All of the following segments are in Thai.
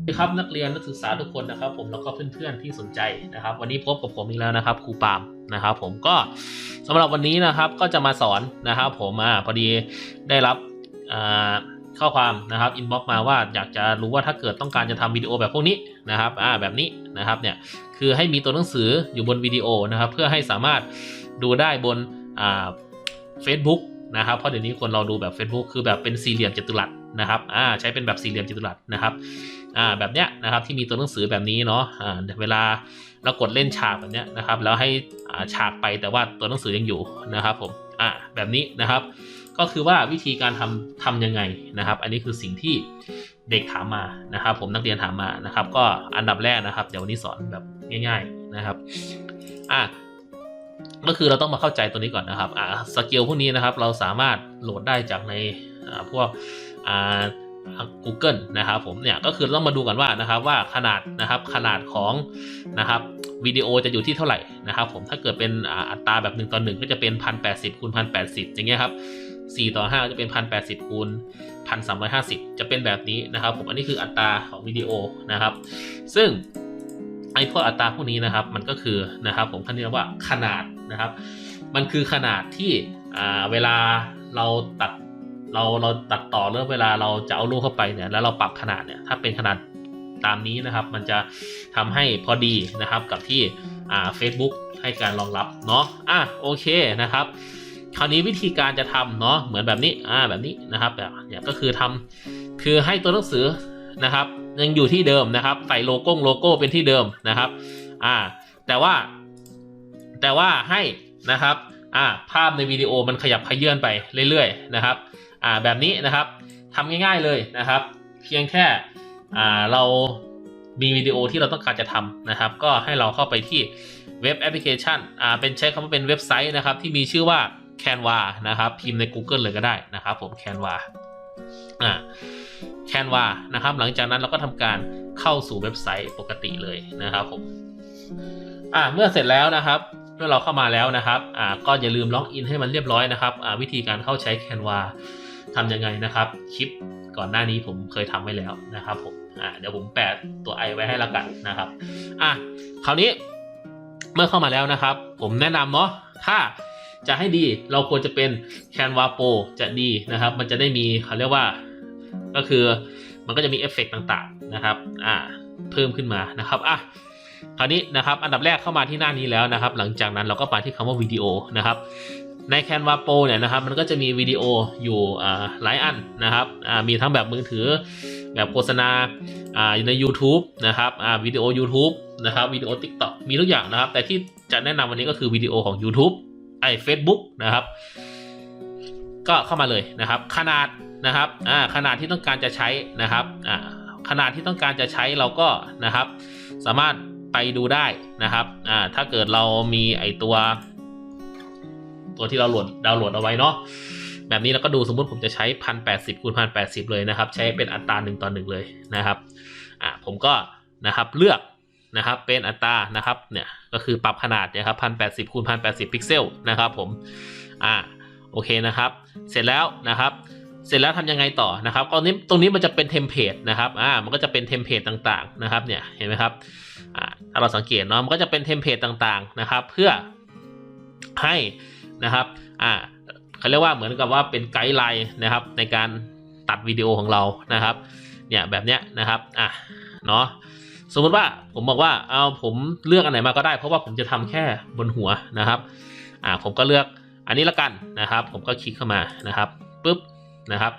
สวัสดีครับนักเรียนนักศึกษาทุกคนนะครับ ผมแล้วก็เพื่อนๆที่สนใจนะครับ วันนี้พบกับผมอีกแล้วนะครับครูปาล์มนะครับ ผมก็สำหรับวันนี้นะครับก็จะมาสอนนะครับ ผมอ่าพอดีได้รับอ่าข้อความนะครับอินบ็อกมาว่าอยากจะรู้ว่าถ้าเกิดต้องการจะทำวิดีโอแบบพวกนี้นะครับอ่าแบบนี้นะครับเนี่ยคือให้มีตัวหนังสืออยู่บนวิดีโอนะครับ เพื่อให้สามารถดูได้บนอ่า Facebook นะครับเพราะเดี๋ยวนี้คนเราดูแบบ Facebook คือแบบเป็นสี่เหลี่ยมจัตุรัสนะครับอ่าใช้เป็นแบบสี่เหลี่ยมจัตุรัสนะครับ อ่าแบบเนี้ยนะครับที่มีตัวหนังสือแบบนี้เนาะอ่าเวลาเรากดเล่นฉากแบบเนี้ยนะครับ แล้วให้อ่าฉากไปแต่ว่าตัวหนังสือยังอยู่นะครับผมอ่าแบบนี้นะครับ ก็คือว่าวิธีการทำทำยังไงนะครับ อันนี้คือสิ่งที่เด็กถามมานะครับ ผมนักเรียนถามมานะครับ ก็อันดับแรกนะครับ เดี๋ยววันนี้สอนแบบง่าย ๆนะครับอะก็คือเราต้องมาเข้าใจตัวนี้ก่อนนะครับอ่าสกิลพวกนี้นะครับ เราสามารถโหลดได้จากในอ่าพวกอ่า Google นะครับผมเนี่ยก็คือต้องมาดูกันว่านะครับว่าขนาดนะครับขนาดของนะครับวิดีโอจะอยู่ที่เท่าไหร่นะครับผมถ้าเกิดเป็นอัตราแบบ1ต่อ1ก็จะเป็น 1080คูณ1080 อย่างเงี้ยครับ4ต่อ5จะเป็น 1080คูณ1350 จะเป็นแบบนี้นะครับผมอันนี้คืออัตราของวิดีโอนะครับ ซึ่งไอ้พวกอัตราพวกนี้นะครับมันก็คือนะครับผมคันนี้ว่าขนาดนะครับ มันคือขนาดที่อ่าเวลาเราตัด เราเราตัดต่อเรื่องเวลาเราจะเอารูปเข้าไปเนี่ยแล้วเราปรับขนาดเนี่ยถ้าเป็นขนาดตามนี้นะครับ มันจะทำให้พอดีนะครับกับที่อ่า Facebook ให้การรองรับเนาะอะโอเคนะครับ คราวนี้วิธีการจะทำเนาะเหมือนแบบนี้อ่าแบบนี้นะครับแบบเนี่ยก็คือทำคือให้ตัวหนังสือนะครับ ยังอยู่ที่เดิมนะครับ ใส่โลโก้โลโก้เป็นที่เดิมนะครับอ่าแต่ว่า แต่ว่าให้นะครับอ่าภาพในวิดีโอมันขยับขยื่นไปเรื่อยๆนะครับ อ่าแบบนี้นะครับทำง่ายๆเลยนะครับ เพียงแค่อ่าเรามีวิดีโอที่เราต้องการจะทำนะครับ ก็ให้เราเข้าไปที่เว็บแอปพลิเคชันอ่าเป็นใช้คำว่าเป็นเว็บไซต์นะครับ ที่มีชื่อว่า Canva นะครับ พิมพ์ใน Google เลยก็ได้นะครับ ผม Canva อ่า Canva นะครับ หลังจากนั้นเราก็ทำการเข้าสู่เว็บไซต์ปกติเลยนะครับผมอ่าเมื่อเสร็จแล้วนะครับเมื่อเราเข้ามาแล้วนะครับอ่าก็อย่าลืมล็อกอินให้มันเรียบร้อยนะครับอ่าวิธีการเข้าใช้ Canva ทำยังไงนะครับ คลิปก่อนหน้านี้ผมเคยทำไว้แล้วนะครับผมอ่าเดี๋ยวผมแปะตัวไอไว้ให้ละกันนะครับอะคราวนี้เมื่อเข้ามาแล้วนะครับ ผมแนะนำเนาะถ้าจะให้ดีเราควรจะเป็น Canva Pro จะดีนะครับ มันจะได้มีเขาเรียกว่าก็คือมันก็จะมีเอฟเฟกต์ต่างๆนะครับ อ่า เพิ่มขึ้นมานะครับ อะ คราวนี้นะครับอันดับแรกเข้ามาที่หน้านี้แล้วนะครับ หลังจากนั้นเราก็มาที่คำว่าวิดีโอนะครับใน Canva Pro เนี่ยนะครับมันก็จะมีวิดีโออยู่หลายอันนะครับมีทั้งแบบมือถือ แบบโฆษณาอยู่ใน YouTube นะครับวิดีโอ YouTube นะครับวิดีโอ TikTok มีทุกอย่างนะครับ แต่ที่จะแนะนำวันนี้ก็คือวิดีโอของ YouTube ไอ้ Facebook นะครับ ก็เข้ามาเลยนะครับ ขนาดนะครับขนาดที่ต้องการจะใช้นะครับขนาดที่ต้องการจะใช้เราก็นะครับ สามารถ ไปดูได้นะครับอ่าถ้าเกิดเรามีไอตัว ตัวที่เราโหลดดาวน์โหลดเอาไว้เนาะแบบนี้เราก็ดูสมมุติผมจะใช้พันแปดสิบคูณพันแปดสิบเลยนะครับ ใช้เป็นอัตราหนึ่งต่อหนึ่งเลยนะครับอ่าผมก็นะครับเลือกนะครับเป็นอัตรานะครับเนี่ยก็คือปรับขนาดนะครับพันแปดสิบคูณพันแปดสิบพิกเซลนะครับผมอ่าโอเคนะครับ เสร็จแล้วนะครับ เสร็จแล้วทำยังไงต่อนะครับตรงนี้ตรงนี้มันจะเป็นเทมเพลตนะครับอ่ามันก็จะเป็นเทมเพลตต่างๆนะครับเนี่ยเห็นไหมครับอ่าถ้าเราสังเกตเนาะมันก็จะเป็นเทมเพลตต่างๆนะครับ เพื่อให้นะครับอ่าเขาเรียกว่าเหมือนกับว่าเป็นไกด์ไลน์นะครับ ในการตัดวิดีโอของเรานะครับเนี่ยแบบเนี้ยนะครับอะเนาะสมมติว่าผมบอกว่าเอาผมเลือกอันไหนมาก็ได้ เพราะว่าผมจะทำแค่บนหัวนะครับอ่าผมก็เลือกอันนี้ละกันนะครับ ผมก็คลิกเข้ามานะครับปุ๊บ นะครับ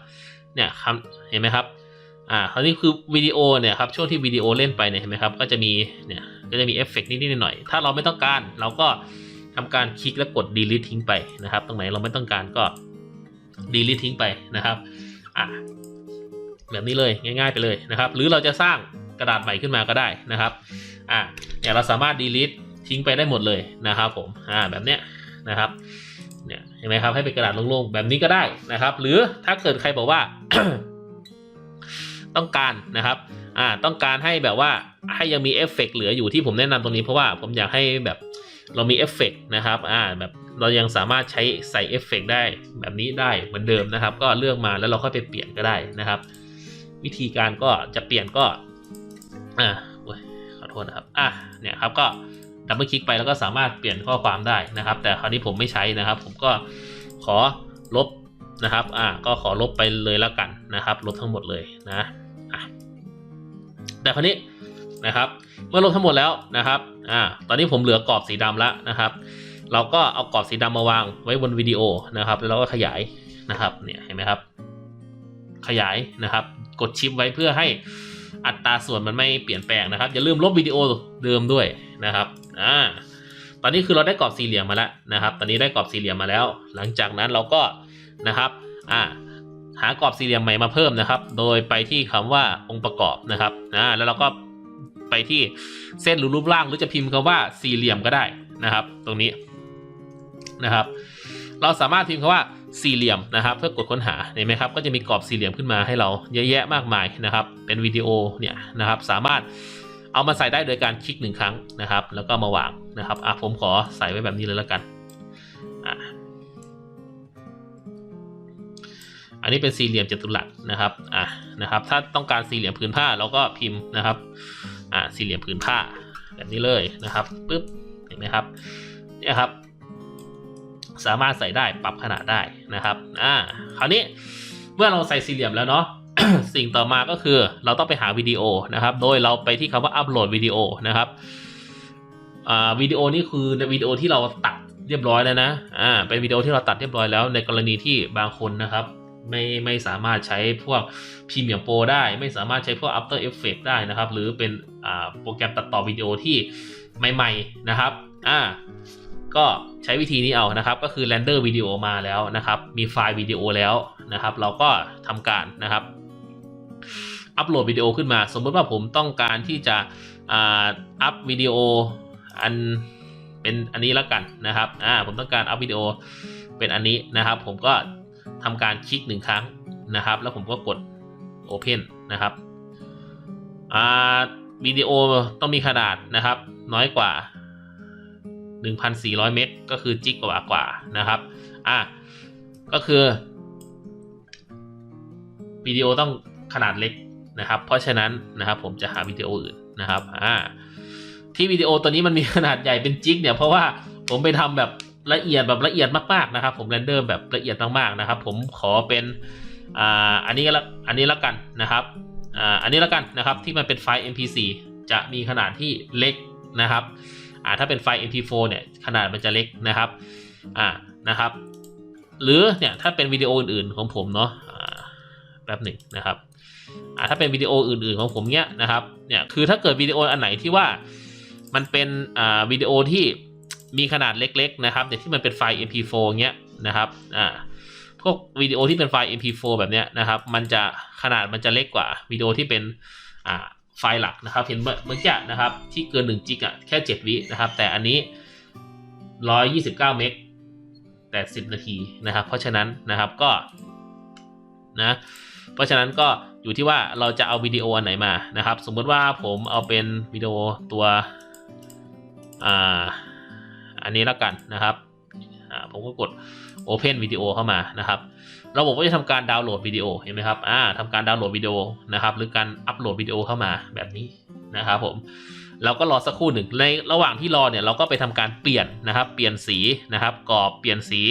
เนี่ยคำเห็นไหมครับอ่าคราวนี้คือวิดีโอเนี่ยครับช่วงที่วิดีโอเล่นไปเนี่ยเห็นไหมครับก็จะมีเนี่ยก็จะมีเอฟเฟกต์นิดๆหน่อยๆถ้าเราไม่ต้องการเราก็ทำการคลิกแล้วกด delete ทิ้งไปนะครับ ตรงไหนเราไม่ต้องการก็ delete ทิ้งไปนะครับอ่าแบบนี้เลยง่าย ๆ ไปเลยนะครับ หรือเราจะสร้างกระดาษใหม่ขึ้นมาก็ได้นะครับอ่าเนี่ยเราสามารถ delete ทิ้งไปได้หมดเลยนะครับผมอ่าแบบเนี้ยนะครับ เนี่ยเห็นไหมครับให้เป็นกระดาษโล่งๆแบบนี้ก็ได้นะครับ หรือถ้าเกิดใครบอกว่า ต้องการนะครับอ่าต้องการให้แบบว่าให้ยังมีเอฟเฟกต์เหลืออยู่ที่ผมแนะนำตรงนี้เพราะว่าผมอยากให้แบบเรามีเอฟเฟกต์นะครับอ่าแบบเรายังสามารถใช้ใส่เอฟเฟกต์ได้แบบนี้ได้เหมือนเดิมนะครับ ก็เลือกมาแล้วเราค่อยไปเปลี่ยนก็ได้นะครับ วิธีการก็จะเปลี่ยนก็อ่าขอโทษนะครับอะเนี่ยครับก็ ดับเบิลคลิกไปแล้วก็สามารถเปลี่ยนข้อความได้นะครับ แต่คราวนี้ผมไม่ใช้นะครับ ผมก็ขอลบนะครับ อ่า ก็ขอลบไปเลยแล้วกันนะครับ ลบทั้งหมดเลยนะแต่คราวนี้นะครับ เมื่อลบทั้งหมดแล้วนะครับ อ่า ตอนนี้ผมเหลือกรอบสีดำแล้วนะครับ เราก็เอากรอบสีดำมาวางไว้บนวิดีโอนะครับ แล้วเราก็ขยายนะครับ เนี่ยเห็นไหมครับ ขยายนะครับ กดชิปไว้เพื่อให้อัตราส่วนมันไม่เปลี่ยนแปลงนะครับ อย่าลืมลบวิดีโอเดิมด้วย นะครับอ่าตอนนี้คือเราได้กรอบสี่เหลี่ยมมาแล้วนะครับ ตอนนี้ได้กรอบสี่เหลี่ยมมาแล้ว หลังจากนั้นเราก็นะครับอ่าหากรอบสี่เหลี่ยมใหม่มาเพิ่มนะครับ โดยไปที่คำว่าองค์ประกอบนะครับอ่าแล้วเราก็ไปที่เส้นหรือรูปร่างหรือจะพิมพ์คำว่าสี่เหลี่ยมก็ได้นะครับ ตรงนี้นะครับ เราสามารถพิมพ์คำว่าสี่เหลี่ยมนะครับ เพื่อกดค้นหาเห็นไหมครับก็จะมีกรอบสี่เหลี่ยมขึ้นมาให้เราเยอะแยะมากมายนะครับ เป็นวิดีโอเนี่ยนะครับ สามารถ เอามาใส่ได้โดยการคลิกหนึ่งครั้งนะครับ แล้วก็มาวางนะครับอะผมขอใส่ไว้แบบนี้เลยแล้วกันอะอันนี้เป็นสี่เหลี่ยมจัตุรัสนะครับอะนะครับ ถ้าต้องการสี่เหลี่ยมผืนผ้าเราก็พิมพ์นะครับอะสี่เหลี่ยมผืนผ้าแบบนี้เลยนะครับปึ๊บเห็นไหมครับเนี่ยครับ สามารถใส่ได้ปรับขนาดได้นะครับอ่าคราวนี้เมื่อเราใส่สี่เหลี่ยมแล้วเนาะ สิ่งต่อมาก็คือเราต้องไปหาวิดีโอนะครับ โดยเราไปที่คำว่าอัปโหลดวิดีโอนะครับอ่าวิดีโอนี่คือในวิดีโอที่เราตัดเรียบร้อยแล้วนะอ่าเป็นวิดีโอที่เราตัดเรียบร้อยแล้ว ในกรณีที่บางคนนะครับ ไม่ไม่สามารถใช้พวก Premiere Pro ได้ ไม่สามารถใช้พวก After Effects ได้นะครับ หรือเป็นอ่าโปรแกรมตัดต่อวิดีโอที่ใหม่ ๆนะครับอ่าก็ใช้วิธีนี้เอานะครับ ก็คือ render วิดีโอมาแล้วนะครับ มีไฟล์วิดีโอแล้วนะครับ เราก็ทำการนะครับ อัปโหลดวิดีโอขึ้นมา สมมติว่าผมต้องการที่จะอัพวิดีโออันเป็นอันนี้แล้วกันนะครับอ่าผมต้องการอัพวิดีโอเป็นอันนี้นะครับ ผมก็ทำการคลิกหนึ่งครั้งนะครับ แล้วผมก็กด Open นะครับอ่าวิดีโอต้องมีขนาดนะครับ น้อยกว่า 1,400 เมกก็คือจิกกว่ากว่านะครับอะก็คือวิดีโอต้องขนาดเล็ก นะครับ เพราะฉะนั้นนะครับผมจะหาวิดีโออื่นนะครับอ่าที่วิดีโอตัวนี้มันมีขนาดใหญ่เป็นจิกเนี่ยเพราะว่าผมไปทำแบบละเอียดแบบละเอียดมากๆนะครับ ผมเรนเดอร์แบบละเอียดมากๆนะครับ ผมขอเป็นอ่าอันนี้ละอันนี้ละกันนะครับอ่าอันนี้ละกันนะครับที่มันเป็นไฟล์ mp4 จะมีขนาดที่เล็กนะครับอ่าถ้าเป็นไฟล์ mp4 เนี่ยขนาดมันจะเล็กนะครับอ่านะครับ หรือเนี่ยถ้าเป็นวิดีโออื่นๆของผมเนาะอ่าแป๊บหนึ่งนะครับ ถ้าเป็นวิดีโออื่น ๆของผมเนี่ยนะครับเนี่ยคือถ้าเกิดวิดีโออันไหนที่ว่ามันเป็นอ่าวิดีโอที่มีขนาดเล็กๆนะครับเนี่ยที่มันเป็นไฟล์ mp4 เงี้ยนะครับอ่าพวกวิดีโอที่เป็นไฟล์ mp4 แบบเนี้ยนะครับ มันจะขนาดมันจะเล็กกว่าวิดีโอที่เป็นอ่าไฟล์หลักนะครับ เห็นเมื่อกี้นะครับที่เกิน1จิกอะแค่ 7 วินะครับ แต่อันนี้ 129 เมกแต่ 10 นาทีนะครับ เพราะฉะนั้นนะครับก็นะ เพราะฉะนั้นก็อยู่ที่ว่าเราจะเอาวิดีโออันไหนมานะครับ สมมติว่าผมเอาเป็นวิดีโอตัวอ่าอันนี้แล้วกันนะครับผมก็กด Open วิดีโอเข้ามานะครับ ระบบก็จะทำการดาวน์โหลดวิดีโอเห็นไหมครับอ่าทำการดาวน์โหลดวิดีโอนะครับหรือการอัปโหลดวิดีโอเข้ามาแบบนี้นะครับผมเราก็รอสักครู่หนึ่งในระหว่างที่รอเนี่ยเราก็ไปทำการเปลี่ยนนะครับ เปลี่ยนสีนะครับกรอบเปลี่ยนสี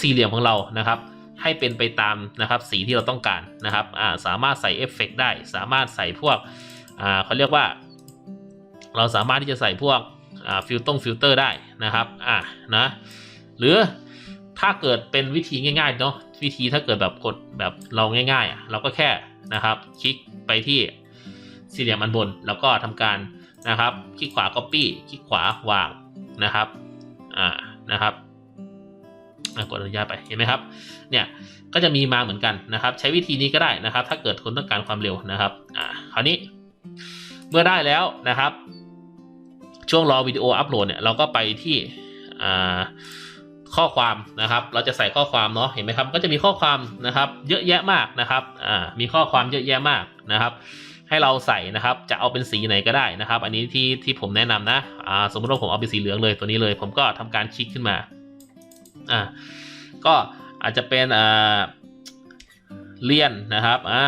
สี่เหลี่ยมของเรานะครับ ให้เป็นไปตามนะครับสีที่เราต้องการนะครับาสามารถใส่เอฟเฟกได้ สามารถใส่พวกอ่าเขาเรียกว่า เราสามารถที่จะใส่พวกอ่าฟิลตรงฟิลเตอร์ได้นะครับอ่านะหรือถ้าเกิดเป็นวิธีง่ายๆเนาะวิธีถ้าเกิดแบบกดแบบเราง่ายๆเราก็แค่นะครับ คลิกไปที่สี่เหลี่ยมอันบน แล้วก็ทำการนะครับ คลิกขวา copy คลิกขวาวางนะครับอ่านะครับ กดอนุญาตไปเห็นไหมครับเนี่ยก็จะมีมาเหมือนกันนะครับ ใช้วิธีนี้ก็ได้นะครับ ถ้าเกิดคนต้องการความเร็วนะครับอ่าคราวนี้เมื่อได้แล้วนะครับ ช่วงรอวิดีโออัปโหลดเนี่ยเราก็ไปที่อ่าข้อความนะครับ เราจะใส่ข้อความเนาะเห็นไหมครับ ก็จะมีข้อความนะครับ เยอะแยะมากนะครับอ่ามีข้อความเยอะแยะมากนะครับ ให้เราใส่นะครับ จะเอาเป็นสีไหนก็ได้นะครับ อันนี้ที่ที่ผมแนะนำนะอ่าสมมติว่าผมเอาเป็นสีเหลืองเลยตัวนี้เลย ผมก็ทำการคลิกขึ้นมา อ่าก็อาจจะเป็นอ่าเลียนนะครับอ่า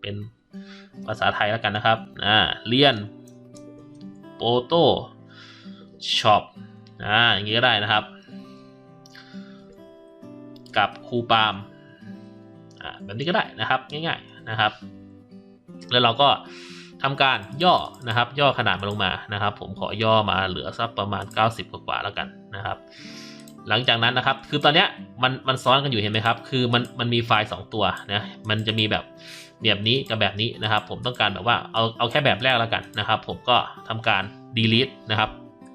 เป็นภาษาไทยแล้วกันนะครับอ่าเรียนโ o โต้ช็อปอ่าอย่างนี้ก็ได้นะครับ กับครูปามอ่าแบบนี้ก็ได้นะครับง่ายๆนะครับ แล้วเราก็ทำการย่อนะครับ ย่อขนาดมันลงมานะครับ ผมขอย่อมาเหลือสักประมาณ 90 กว่าๆแล้วกันนะครับ หลังจากนั้นนะครับ คือตอนเนี้ยมันมันซ้อนกันอยู่เห็นไหมครับ คือมันมันมีไฟล์ 2 ตัวนะมันจะมีแบบแบบนี้กับแบบนี้นะครับ ผมต้องการแบบว่าเอาเอาแค่แบบแรกแล้วกันนะครับ ผมก็ทำการ delete นะครับ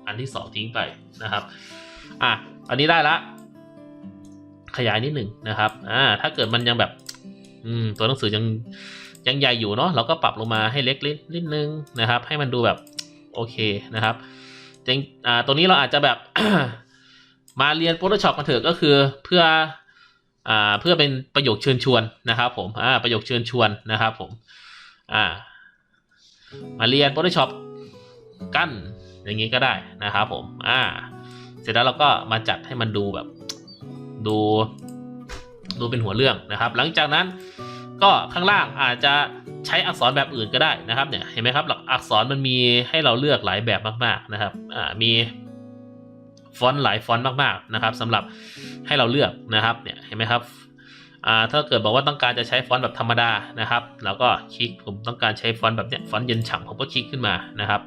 อันที่ 2 ทิ้งไปนะครับอะอันนี้ได้ละ ขยายนิดหนึ่งนะครับอ่าถ้าเกิดมันยังแบบ อืมตัวหนังสือยังยังใหญ่อยู่เนาะเราก็ปรับลงมาให้เล็กนิดนิดนึงนะครับ ให้มันดูแบบโอเคนะครับจริงอ่าตัวนี้เราอาจจะแบบ มาเรียน Photoshop กันเถอะก็คือเพื่ออ่าเพื่อเป็นประโยคเชิญชวนนะครับผมอ่าประโยคเชิญชวนนะครับผมอ่ามาเรียน Photoshop กันอย่างนี้ก็ได้นะครับผมอ่าเสร็จแล้วเราก็มาจัดให้มันดูแบบดู ดูเป็นหัวเรื่องนะครับ หลังจากนั้นก็ข้างล่างอาจจะใช้อักษรแบบอื่นก็ได้นะครับเนี่ยเห็นไหมครับหลักอักษรมันมีให้เราเลือกหลายแบบมาก ๆนะครับอ่ามี ฟอนต์หลายฟอนต์มากๆนะครับสำหรับให้เราเลือกนะครับเนี่ยเห็นไหมครับอ่าถ้าเกิดบอกว่าต้องการจะใช้ฟอนต์แบบธรรมดานะครับเราก็คลิกผมต้องการใช้ฟอนต์แบบเนี้ยฟอนต์เย็นฉ่ำผมก็คลิกขึ้นมานะครับ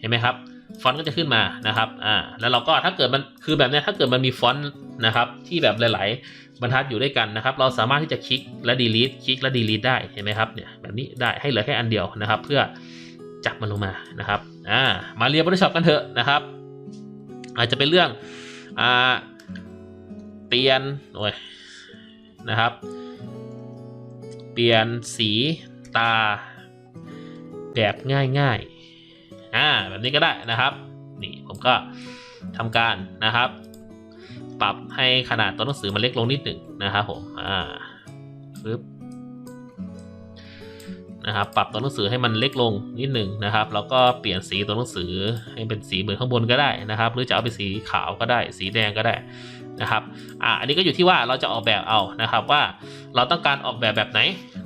เห็นไหมครับฟอนต์ก็จะขึ้นมานะครับอ่าแล้วเราก็ถ้าเกิดมันคือแบบเนี้ยถ้าเกิดมันมีฟอนต์นะครับที่แบบหลาย ๆ บรรทัดอยู่ด้วยกันนะครับ เราสามารถที่จะคลิกและ delete คลิกและ delete ได้เห็นไหมครับเนี่ยแบบนี้ได้ให้เหลือแค่อันเดียวนะครับ เพื่อจับมันลงมานะครับอ่ามาเรียน Photoshop กันเถอะนะครับ อาจจะเป็นเรื่องอ่าเปลี่ยนโอ้ยนะครับ เปลี่ยนสีตาแบบง่ายๆอ่าแบบนี้ก็ได้นะครับ นี่ผมก็ทำการนะครับ ปรับให้ขนาดตัวหนังสือมันเล็กลงนิดหนึ่งนะครับผมอ่าปึ๊บ นะครับปรับตัวหนังสือให้มันเล็กลงนิดหนึ่งนะครับแล้วก็เปลี่ยนสีตัวหนังสือให้เป็นสีเหมือนข้างบนก็ได้นะครับ หรือจะเอาเป็นสีขาวก็ได้ สีแดงก็ได้นะครับอ่าอันนี้ก็อยู่ที่ว่าเราจะออกแบบเอานะครับว่าเราต้องการออกแบบแบบไหน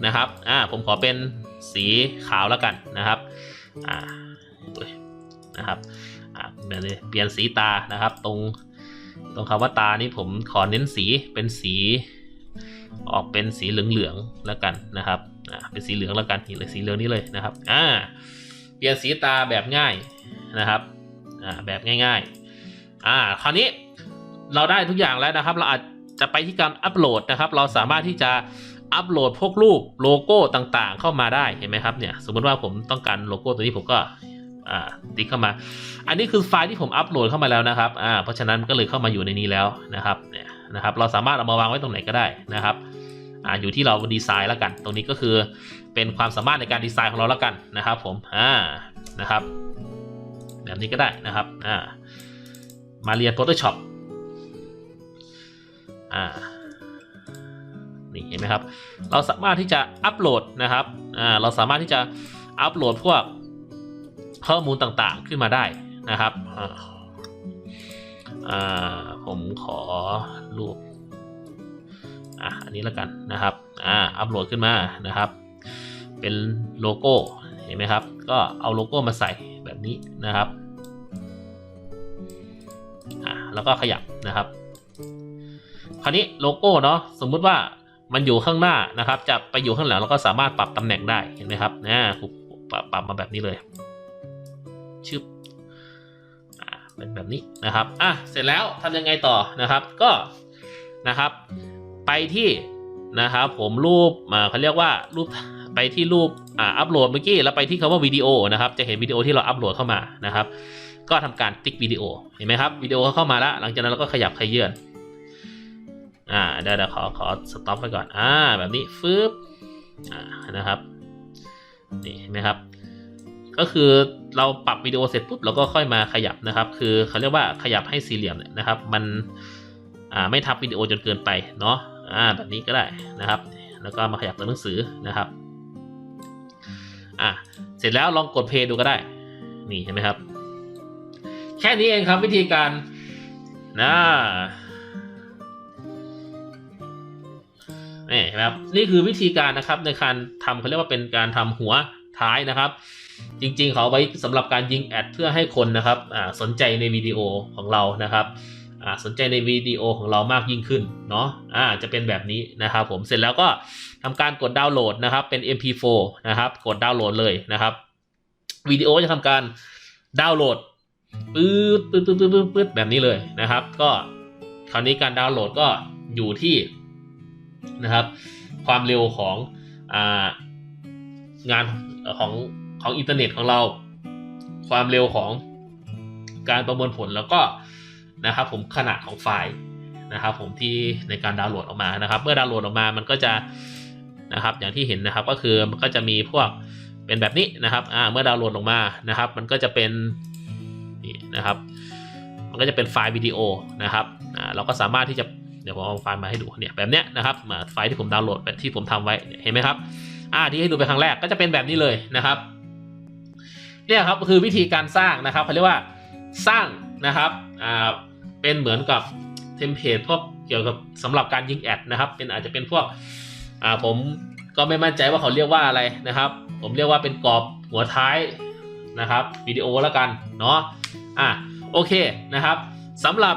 นะครับอ่าผมขอเป็นสีขาวแล้วกันนะครับอ่านะครับอ่าแบบนี้เปลี่ยนสีตานะครับ ตรงตรงคำว่าตานี่ผมขอเน้นสีเป็นสีออกเป็นสีเหลืองๆแล้วกันนะครับ อ่าเป็นสีเหลืองแล้วกันนี่เลยสีเหลืองนี่เลยนะครับอ่าเปลี่ยนสีตาแบบง่ายนะครับอ่าแบบง่ายๆอ่าคราวนี้เราได้ทุกอย่างแล้วนะครับ เราอาจจะไปที่การอัปโหลดนะครับ เราสามารถที่จะอัปโหลดพวกรูปโลโก้ต่างๆ เข้ามาได้เห็นไหมครับเนี่ยสมมติว่าผมต้องการโลโก้ตัวนี้ผมก็ติ๊กเข้ามา อันนี้คือไฟล์ที่ผมอัปโหลดเข้ามาแล้วนะครับ อ่า เพราะฉะนั้นก็เลยเข้ามาอยู่ในนี้แล้วนะครับ เนี่ยนะครับ เราสามารถเอามาวางไว้ตรงไหนก็ได้นะครับ อ่าอยู่ที่เราดีไซน์แล้วกัน ตรงนี้ก็คือเป็นความสามารถในการดีไซน์ของเราแล้วกันนะครับ ผมอ่านะครับ แบบนี้ก็ได้นะครับอ่ามาเรียน Photoshop อ่านี่เห็นไหมครับ เราสามารถที่จะอัปโหลดนะครับอ่าเราสามารถที่จะอัปโหลดพวกข้อมูลต่างๆขึ้นมาได้นะครับอ่าผมขอรูป อะอันนี้แล้วกันนะครับอ่าอัปโหลดขึ้นมานะครับ เป็นโลโก้เห็นไหมครับ ก็เอาโลโก้มาใส่แบบนี้นะครับอ่าแล้วก็ขยับนะครับ คราวนี้โลโก้เนาะสมมุติว่ามันอยู่ข้างหน้านะครับ จะไปอยู่ข้างหลังเราก็สามารถปรับตำแหน่งได้เห็นไหมครับนะปรับปรับมาแบบนี้เลยชึบอ่าเป็นแบบนี้นะครับ อะ เสร็จแล้วทำยังไงต่อนะครับ ก็นะครับ ไปที่นะครับผมรูปอ่าเขาเรียกว่ารูปไปที่รูปอ่าอัปโหลดเมื่อกี้แล้วไปที่คำว่าวิดีโอนะครับจะเห็นวิดีโอที่เราอัปโหลดเข้ามานะครับ ก็ทำการติ๊กวิดีโอเห็นไหมครับวิดีโอเข้ามาแล้ว หลังจากนั้นเราก็ขยับขยื่นอ่าเดี๋ยวเดี๋ยวขอขอสต็อปไปก่อนอ่าแบบนี้ฟึบอ่านะครับนี่เห็นไหมครับ ก็คือเราปรับวิดีโอเสร็จปุ๊บเราก็ค่อยมาขยับนะครับ คือเขาเรียกว่าขยับให้สี่เหลี่ยมเนี่ยนะครับ มันอ่าไม่ทับวิดีโอจนเกินไปเนาะ อ่าแบบนี้ก็ได้นะครับ แล้วก็มาขยับตัวหนังสือนะครับอ่าเสร็จแล้วลองกดเพย์ดูก็ได้ นี่เห็นไหมครับ แค่นี้เองครับวิธีการนะนี่นะครับนี่คือวิธีการนะครับในการทำเขาเรียกว่าเป็นการทำหัวท้ายนะครับ จริงๆ เขาไว้สำหรับการยิงแอดเพื่อให้คนนะครับอ่าสนใจในวิดีโอของเรานะครับ สนใจในวิดีโอของเรามากยิ่งขึ้นเนาะอ่าจะเป็นแบบนี้นะครับผมเสร็จแล้วก็ทำการกดดาวน์โหลดนะครับเป็น MP4 นะครับกดดาวน์โหลดเลยนะครับวิดีโอจะทำการดาวน์โหลดปื๊ดปื๊ดปื๊ดปื๊ดปื๊ดแบบนี้เลยนะครับ ก็คราวนี้การดาวน์โหลดก็อยู่ที่นะครับ ความเร็วของอ่างานของของอินเทอร์เน็ตของเรา ความเร็วของการประมวลผลแล้วก็ นะครับผมขนาดของไฟล์นะครับผมที่ในการดาวน์โหลดออกมานะครับ เมื่อดาวน์โหลดออกมามันก็จะนะครับอย่างที่เห็นนะครับก็คือมันก็จะมีพวกเป็นแบบนี้นะครับอ่าเมื่อดาวน์โหลดออกมานะครับ มันก็จะเป็นนี่นะครับ มันก็จะเป็นไฟล์วิดีโอนะครับอ่าเราก็สามารถที่จะเดี๋ยวผมเอาไฟล์มาให้ดูเนี่ยแบบเนี้ยนะครับมาไฟล์ที่ผมดาวน์โหลดแบบที่ผมทำไว้เนี่ยเห็นไหมครับอ่าที่ให้ดูไปครั้งแรกก็จะเป็นแบบนี้เลยนะครับเนี่ยครับคือวิธีการสร้างนะครับเขาเรียกว่าสร้างนะครับอ่า เป็นเหมือนกับเทมเพลตพวกเกี่ยวกับสำหรับการยิงแอดนะครับ เป็นอาจจะเป็นพวกอ่าผมก็ไม่มั่นใจว่าเขาเรียกว่าอะไรนะครับ ผมเรียกว่าเป็นกรอบหัวท้ายนะครับวิดีโอแล้วกันเนาะอะโอเคนะครับสำหรับ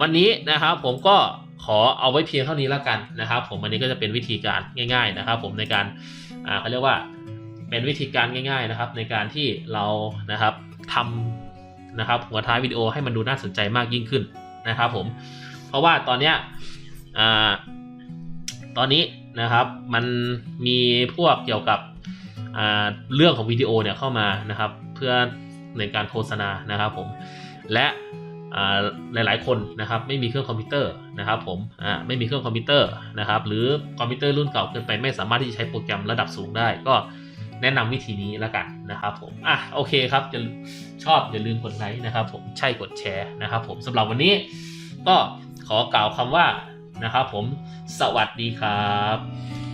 วันนี้นะครับผมก็ขอเอาไว้เพียงเท่านี้แล้วกันนะครับ ผมวันนี้ก็จะเป็นวิธีการง่าย ๆนะครับ ผมในการอ่าเขาเรียกว่าเป็นวิธีการง่าย ๆนะครับ ในการที่เรานะครับทำ นะครับหัวท้ายวิดีโอให้มันดูน่าสนใจมากยิ่งขึ้นนะครับผม เพราะว่าตอนเนี้ยตอนนี้นะครับมันมีพวกเกี่ยวกับเรื่องของวิดีโอเนี่ยเข้ามานะครับเพื่อในการโฆษณานะครับผมและอ่าหลายๆคนนะครับไม่มีเครื่องคอมพิวเตอร์นะครับผมไม่มีเครื่องคอมพิวเตอร์นะครับหรือคอมพิวเตอร์รุ่นเก่าเกินไปไม่สามารถที่จะใช้โปรแกรมระดับสูงได้ก็ แนะนำวิธีนี้แล้วกันนะครับผมอะโอเคครับจะชอบอย่าลืมกดไลค์นะครับ ผมใช่กดแชร์นะครับ ผมสำหรับวันนี้ก็ขอกล่าวคำว่านะครับ ผมสวัสดีครับ